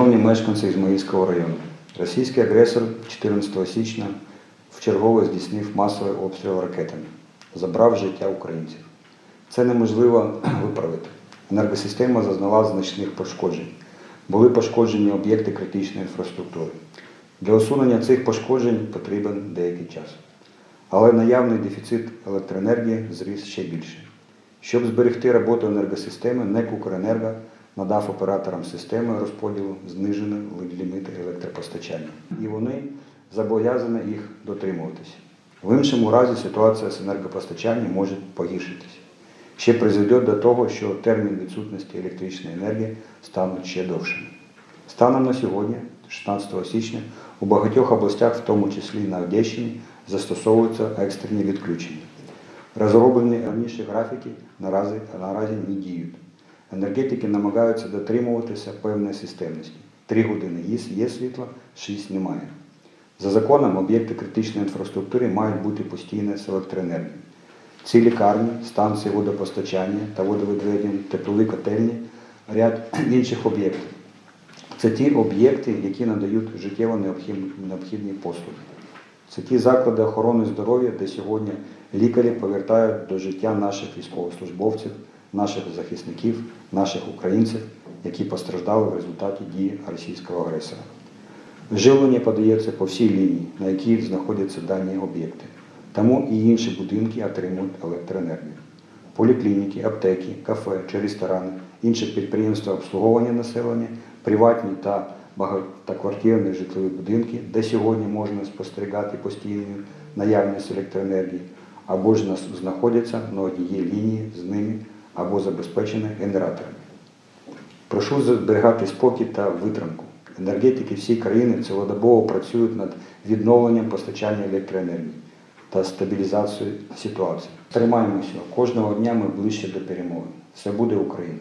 Шановні мешканці Ізмаїльського району, російський агресор 14 січня вчергове здійснив масовий обстріл ракетами, забрав життя українців. Це неможливо виправити. Енергосистема зазнала значних пошкоджень. Були пошкоджені об'єкти критичної інфраструктури. Для усунення цих пошкоджень потрібен деякий час. Але наявний дефіцит електроенергії зріс ще більше. Щоб зберегти роботу енергосистеми, НЕК «Укренерго» надав операторам системи розподілу знижені ліміти електропостачання. І вони зобов'язані їх дотримуватися. В іншому разі ситуація з енергопостачанням може погіршитися. Ще призведе до того, що термін відсутності електричної енергії стане ще довшим. Станом на сьогодні, 16 січня, у багатьох областях, в тому числі на Одещині, застосовуються екстрені відключення. Розроблені раніше графіки наразі, наразі не діють. Енергетики намагаються дотримуватися певної системності. Три години є, є світло, шість немає. За законом, об'єкти критичної інфраструктури мають бути постійно з електроенергією. Ці лікарні, станції водопостачання та водовідведення, теплові котельні, ряд інших об'єктів. Це ті об'єкти, які надають життєво необхідні, послуги. Це ті заклади охорони здоров'я, де сьогодні лікарі повертають до життя наших військовослужбовців, наших захисників, наших українців, які постраждали в результаті дії російського агресора. Живлення подається по всій лінії, на якій знаходяться дані об'єкти. Тому і інші будинки отримують електроенергію. Поліклініки, аптеки, кафе чи ресторани, інші підприємства обслуговування населення, приватні та багатоквартирні житлові будинки, де сьогодні можна спостерігати постійну наявність електроенергії, або ж знаходяться на одній лінії з ними, або забезпечених генераторами. Прошу зберігати спокій та витримку. Енергетики всієї країни цілодобово працюють над відновленням постачання електроенергії та стабілізацією ситуації. Тримаємося. Кожного дня ми ближче до перемоги. Все буде Україна.